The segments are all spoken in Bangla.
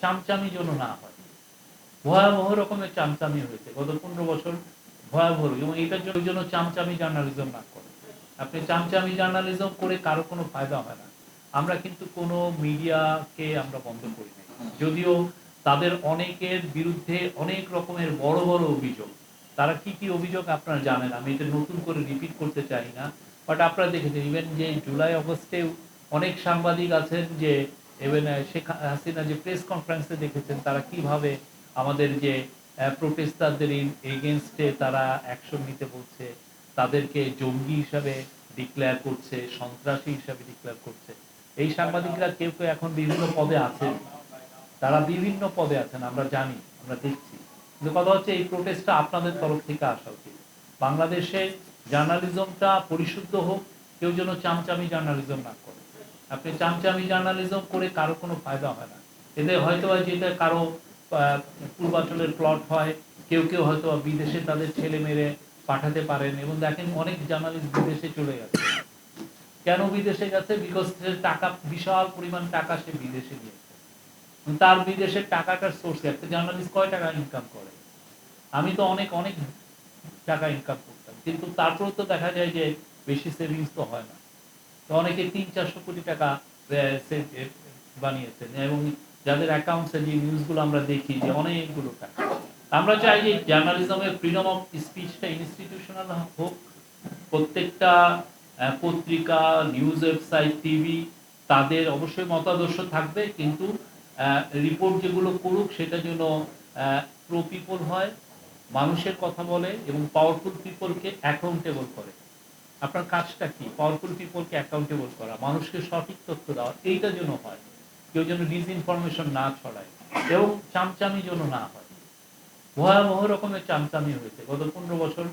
চামচামি যেন না হয়। ভয়াবহ রকমের চামচামি হয়েছে। গত পনেরো বছর ভয়াবহ এবং এটার জন্য চামচামি জার্নালিজম না করে। আপনি চামচামি জার্নালিজম করে কারও কোনো ফায়দা হয় না। আমরা কিন্তু কোনো মিডিয়াকে আমরা বন্ধ করি না যদিও তাদের অনেকের বিরুদ্ধে অনেক রকমের বড় বড় অভিযোগ। তারা কি কি অভিযোগ আপনারা জানেন? আমি এটা নতুন করে রিপিট করতে চাই না। বাট আপনারা দেখেছেন ইভেন যে জুলাই অগস্টে অনেক সাংবাদিক আছেন যে ইভেন শেখ হাসিনা যে প্রেস কনফারেন্সে দেখেছেন, তারা কীভাবে আমাদের যে প্রোটেস্টারদের এগেনস্টে তারা অ্যাকশন নিতে বলছে, তাদেরকে জঙ্গি হিসাবে ডিক্লেয়ার করছে, সন্ত্রাসী হিসাবে ডিক্লেয়ার করছে। এই সাংবাদিকরা কেউ কেউ এখন বিভিন্ন পদে আছেন। তারা বিভিন্ন পদে আছেন, আমরা জানি, আমরা দেখছি। কিন্তু কথা হচ্ছে, এই প্রোটেস্টটা আপনাদের তরফ থেকে আসা উচিত। বাংলাদেশে জার্নালিজমটা পরিশুদ্ধ হোক, কেউ যেন চামচামি জার্নালিজম না করে। আপনি চামচামি জার্নালিজম করে কারও কোনো ফায়দা হয় না। এতে হয়তো যেটা কারও পূর্বাঞ্চলের প্লট হয়, কেউ কেউ হয়তো বিদেশে তাদের ছেলে মেরে পাঠাতে পারেন এবং দেখেন অনেক জার্নালিস্ট বিদেশে চলে গেছে। কেন বিদেশে গেছে? বিকজ টাকা, বিশাল পরিমাণ টাকা সে বিদেশে দিয়েছে তার বিদেশের টাকাটার সোর্স একটা জার্নালিস্ট কয় টাকা ইনকাম করে? আমি তো অনেক অনেক টাকা ইনকাম করতাম। কিন্তু তারপরেও তো দেখা যায় যে বেশি সেভিংস তো হয় না। তো অনেকে তিন, চারশো কোটি টাকা বানিয়েছেন এবং যাদের অ্যাকাউন্টসে যে নিউজগুলো আমরা দেখি যে অনেকগুলো টাকা। আমরা চাই যে জার্নালিজমের ফ্রিডম অফ স্পিচটা ইনস্টিটিউশনাল হোক। প্রত্যেকটা পত্রিকা নিউজ ওয়েবসাইট টিভি তাদের অবশ্যই মতাদর্শ থাকবে কিন্তু রিপোর্ট যেগুলো করুক সেটা যেন প্রো পিপল হয়, মানুষের কথা বলে এবং পাওয়ারফুল পিপলকে অ্যাকাউন্টেবল করে। আপনার কাজটা কি? পাওয়ারফুল পিপলকে অ্যাকাউন্টেবল করা, মানুষকে সঠিক তথ্য দেওয়া, এইটা যেন হয়। কেউ যেন ডিসইনফরমেশন না ছড়ায় এবং চামচামি যেন না হয়। ভয়াবহ রকমের চামচামি হয়েছে। গত পনেরো বছর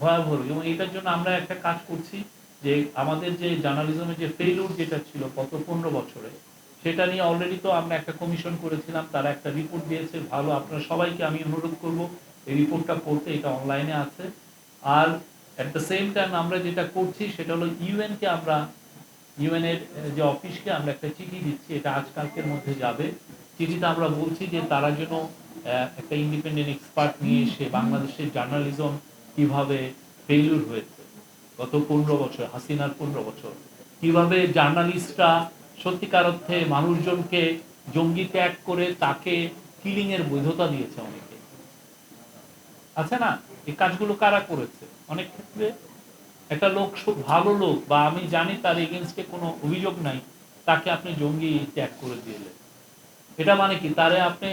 ভয়াবহ এবং এটার জন্য আমরা একটা কাজ করছি যে আমাদের যে জার্নালিজমের যে ফেইলুর যেটা ছিল গত পনেরো বছরে, সেটা নিয়ে অলরেডি তো আমরা একটা কমিশন করেছিলাম, তারা একটা রিপোর্ট দিয়েছে, ভালো, আপনারা সবাইকে আমি অনুরোধ করব, এই রিপোর্টটা পড়তে এটা অনলাইনে আছে। আর অ্যাট দ্য সেম টাইম আমরা যেটা করছি সেটা হলো ইউএন কে আমরা ইউএন এর আহ, যে অফিসকে আমরা একটা চিঠি দিচ্ছি এটা আজকালকের মধ্যে যাবে। চিঠিতে আমরা বলছি যে তারা যেন একটা ইন্ডিপেন্ডেন্ট এক্সপার্ট নিয়ে এসে বাংলাদেশের জার্নালিজম কীভাবে ফেলিউর হয়েছে। গত পনেরো বছর হাসিনার পনেরো বছর। কীভাবে জার্নালিস্টরা সত্যিকার অর্থে মানুষজনকে জঙ্গি ত্যাগ করে তাকে কিলিং এর বৈধতা দিয়েছে অনেকে। আছে না? এই কাজগুলো কারা করেছে? অনেক ক্ষেত্রে একটা লোক খুব ভালো লোক বা আমি জানি তার এগেনস্টে কোনো অভিযোগ নাই, তাকে আপনি জঙ্গি ত্যাগ করে দিলেন। এটা মানে কি? তারে আপনি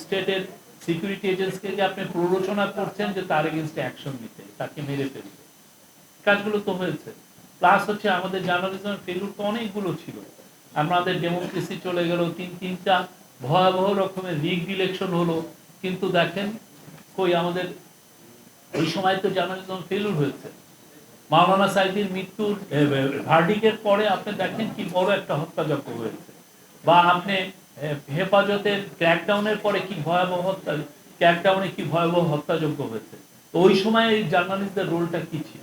স্টেটের সিকিউরিটি এজেন্সিকে যে আপনি প্ররোচনা করছেন যে তার এগেনস্টে অ্যাকশন নিতে, তাকে মেরে ফেলতে। কাজগুলো তো হয়েছে। প্লাস হচ্ছে আমাদের জার্নালিজমের ফেলুর তো অনেকগুলো ছিল। আমাদের ডেমোক্রেসি চলে গেল তিন তিনটা ভয়াবহ রকমের রিগ ইলেকশন হলো। কিন্তু দেখেন কই আমাদের, ওই সময় তো জার্নালিজম ফেলুর হয়েছে। মাওলানা সাইদির মৃত্যুর ভার্ডিকের পরে আপনি দেখেন কি বড় একটা হত্যাযজ্ঞ হয়েছে। বা আপনি হেফাজতের ক্র্যাকডাউনের পরে কি ভয়াবহ হত্যা ক্র্যাকডাউনে কি ভয়াবহ হত্যাযজ্ঞ হয়েছে। তো ওই সময় এই জার্নালিস্টদের রোলটা কি ছিল?